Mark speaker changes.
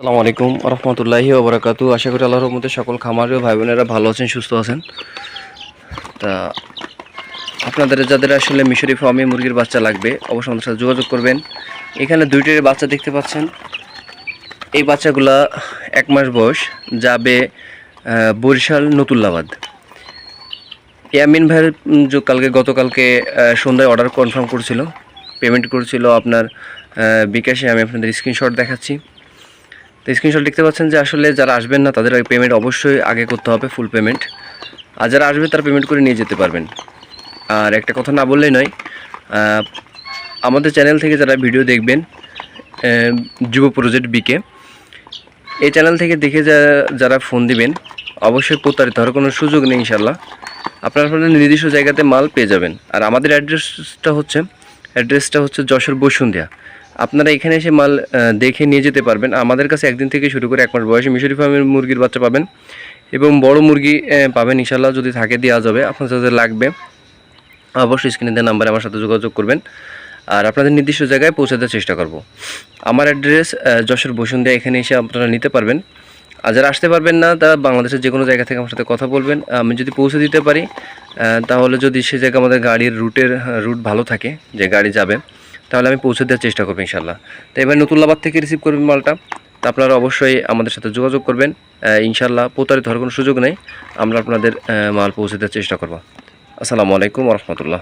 Speaker 1: আসসালামু আলাইকুম রহমতুল্লাহি ওবরাকাতু আশা করি আল্লাহর মধ্যে সকল খামারি ও ভাই বোনেরা ভালো আছেন, সুস্থ আছেন। তা আপনাদের যাদের আসলে মিশরি ফার্মে মুরগির বাচ্চা লাগবে, অবশ্যই আমাদের সাথে যোগাযোগ করবেন। এখানে দুইটির বাচ্চা দেখতে পাচ্ছেন। এই বাচ্চাগুলা এক মাস বয়স, যাবে বরিশাল নতুল্লাবাদ। ইয়ামিন ভাইয়ের যে কালকে, গতকালকে সন্ধ্যায় অর্ডার কনফার্ম করেছিল পেমেন্ট করেছিল আপনার বিকাশে, আমি আপনাদের স্ক্রিনশট দেখাচ্ছি। তো স্ক্রিনশট দেখতে পাচ্ছেন যে আসলে যারা আসবেন না, তাদের পেমেন্ট অবশ্যই আগে করতে হবে ফুল পেমেন্ট আর যারা আসবে, তারা পেমেন্ট করে নিয়ে যেতে পারবেন। আর একটা কথা না বললেই নয় আমাদের চ্যানেল থেকে যারা ভিডিও দেখবেন যুব প্রজেক্ট বিকে এই চ্যানেল থেকে দেখে যারা ফোন দিবেন, অবশ্যই প্রতারিত হওয়ার কোনো সুযোগ নেই ইনশাল্লাহ আপনারা আপনাদের নির্দিষ্ট জায়গাতে মাল পেয়ে যাবেন। আর আমাদের অ্যাড্রেসটা হচ্ছে অ্যাড্রেসটা হচ্ছে যশোর বসুন্ধিয়া। আপনারা এখানে এসে মাল দেখে নিয়ে যেতে পারবেন। আমাদের কাছে একদিন থেকে শুরু করে এক মাস বয়সে মিশরি ফার্মের মুরগির বাচ্চা পাবেন এবং বড় মুরগি পাবেন ইনশাল্লাহ যদি থাকে দেওয়া যাবে। আপনার যাদের লাগবে। অবশ্যই স্ক্রিনে দেওয়া নাম্বারে আমার সাথে যোগাযোগ করবেন। আর আপনাদের নির্দিষ্ট জায়গায় পৌঁছে দেওয়ার চেষ্টা করব। আমার অ্যাড্রেস যশোর বসুন্ধিয়া, এখানে এসে আপনারা নিতে পারবেন। আর যারা আসতে পারবেন না, তারা বাংলাদেশের যে কোনো জায়গা থেকে আমার সাথে কথা বলবেন। আমি যদি পৌঁছে দিতে পারি তাহলে যদি সে জায়গায় আমাদের গাড়ির রুটের রুট ভালো থাকে, যে গাড়ি যাবে তাহলে আমি পৌঁছে দেওয়ার চেষ্টা করব ইনশাল্লাহ তো এবার নতুল্লাবাদ থেকে রিসিভ করবেন মালটা। তো আপনারা অবশ্যই আমাদের সাথে যোগাযোগ করবেন। ইনশাল্লাহ প্রতারিত হওয়ার কোনো সুযোগ নেই। আমরা আপনাদের মাল পৌঁছে দেওয়ার চেষ্টা করব। আসসালামু আলাইকুম রহমতুল্লাহ।